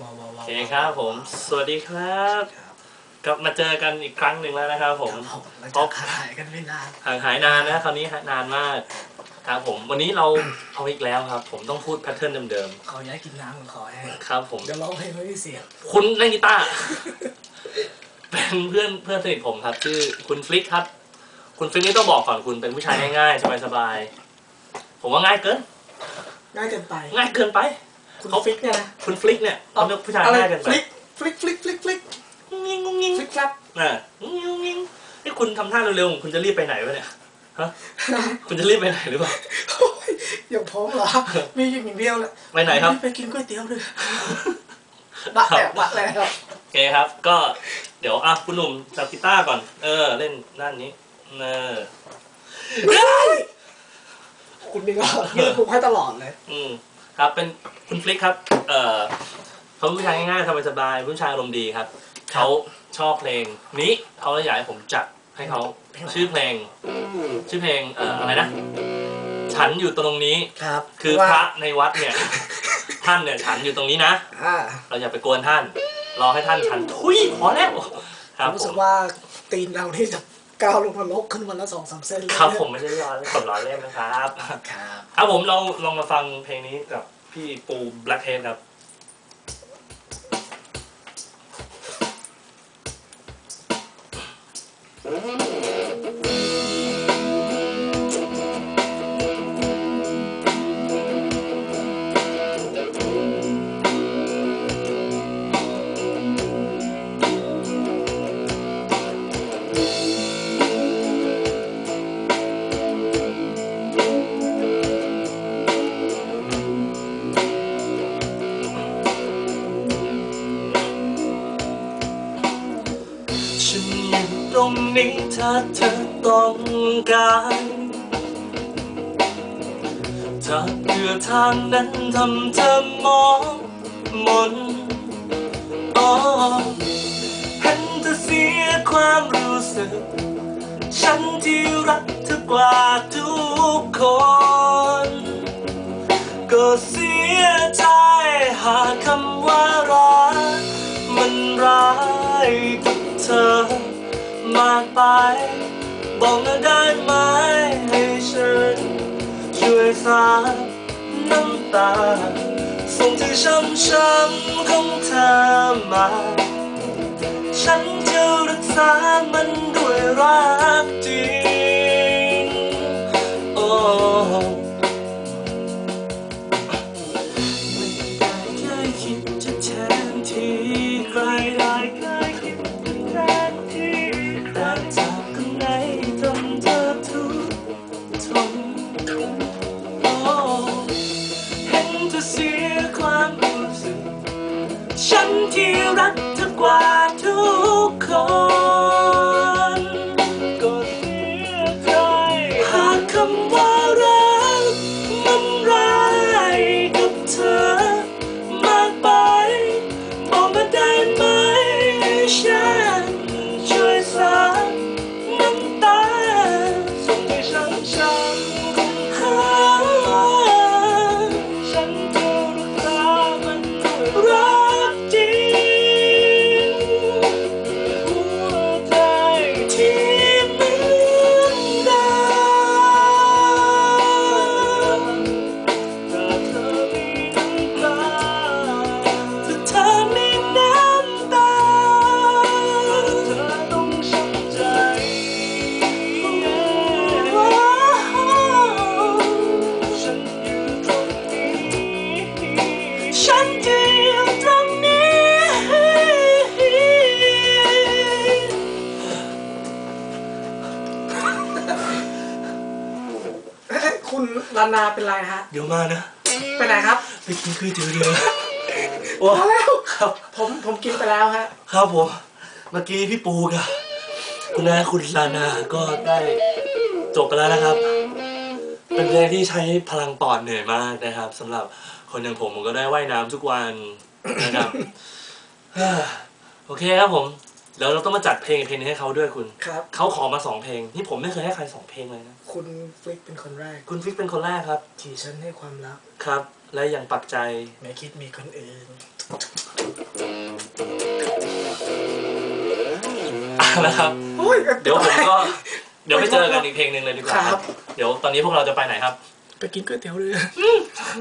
ว้าวว้าวโอว้าวเคครับผม สวัสดีครับครับ กลับมาเจอกันอีกครั้งหนึ่งแล้วนะครับผมครับผมเราครจะบขายกันไม่นานห่างหายนานนะคราวนี้นานมากครับผมวันนี้เราเอาอีกแล้วครับ ผมต้องพูดแพทเทิร์นเดิมขอย้ายกินน้ำกับขอแห้งๆครับ ผมเดี๋ยวร้องเพลงไม่มีเสียงคุณเล่นกีตาร์เป็นเพื่อนเพื่อนสนิทผมครับชื่อคุณฟลิกครับ คุณฟลิกนี่ต้องบอกก่อนคุณเป็นผู้ชายง่ายๆสบายๆผมว่าง่ายเกิน ง่ายเกินไป ง่ายเกินไป คุณเขาฟิกเนี่ยนะคุณฟลิกเนี่ยเขาเป็นผู้ชายอะไรง่ายเกินฟไปลิกฟลิกฟลิกฟลิกฟลิกงุ้งงิ้งงุ้งงิ้งฟลิกครับน่ะงุ้งงิ้งงุ้งงิ้งนี่คุณทำท่าเร็วๆคุณจะรีบไปไหนวะเนี่ยฮะคุณจะรีบไปไหนหรือเปล่า โอ้ยอย่างผมเหรอ มีอย่างเดียวแหละไปไหนครับ ไปกินก๋วยเตี๋ยวเลยบะแล้วบะแล้วโอเคครับ ก็เดี๋ยวอะคุณหนุ่มจับกีตาร์ก่อน เออ เล่นด้านนี้เออคุณนี่ก็ยืนปลุกให้ตลอดเลย อืม ครับเป็นคุณฟลิกครับเออเขาเป็นผู้ชายง่ายๆสบายๆผู้ชายอารมณ์ดีครับเขาชอบเพลงนี้เขาเลยอยากให้ผมจัดให้เขาเพลงอะไรชื่อเพลง ชื่อเพลงเอ่ออะไรนะฉันอยู่ตรงนี้ครับคือพระในวัดเนี่ย ท่านเนี่ยฉันอยู่ตรงนี้นะอ่าเราอย่าไปกวนท่าน รอให้ท่านฉันทุยพอแล้วคผรับมรู้ผสึกมว่าตีนเราที่จะก้าวลงมาลกขึ้นวันละสองสามเส้นเลยครับผมไม่ได้รอเล่นผมรอเล่นนะครับ ครับ ครับผมเราลองมาฟังเพลงนี้กับ พี่ปูแบล็คเฮดครับฉั รงนี้ถ้าเธอต้องการ ถ้าเพื่อทางนั้นทำเธอมองมนอ๋อเห็นเธอเสียความรู้สึก ฉันที่รักเธอกว่าทุกคนก็ส ไป บอกมาได้ไหมให้ฉันช่วยสาบน้ำตาส่งที่ช้ำๆของเธอมา ฉันจะรักษามันด้วยรัก รักจากข้างในจนเธอทุกข์ทนโอ้เห็นเธอเสียความรู้สึก ฉันที่รักเธอกว่าทุก ฉันจะอยู่ตรงนี้เอ้ยคุณลานาเป็นไรฮะ เดี๋ยวมานะ ไปไหนครับ ไปกินก๋วยเตี๋ยวเรือโอ้พอแล้วครับ ผมผมกินไปแล้วฮะ ครับผม เมื่อกี้พี่ปูกับคุณนาคุณลานาก็ได้จบไปแล้วนะครับ เป็นเพลงที่ใช้พลังปอดเหนื่อยมากนะครับ สำหรับคนอย่างผมผมก็ได้ว่ายน้ำทุกวันนะครับโอเคครับผมแล้วเราต้องมาจัดเพลงเพลงนี้ให้เขาด้วยคุณครับเขาขอมาสองเพลงที่ผมไม่เคยให้ใครสองเพลงเลยนะคุณฟิกเป็นคนแรก คุณฟิกเป็นคนแรกครับขี่ฉันให้ความรักครับ และอย่างปักใจไม่คิดมีคนอื่นนะครับเดี๋ยวผมก็ เดี๋ยวไปเจอกันอีกเพลงหนึ่งเลยดีกว่าคครัรับบเดี๋ยวตอนนี้พวกเราจะไปไหนครับ ไปกินก๋วยเตี๋ยวเรือ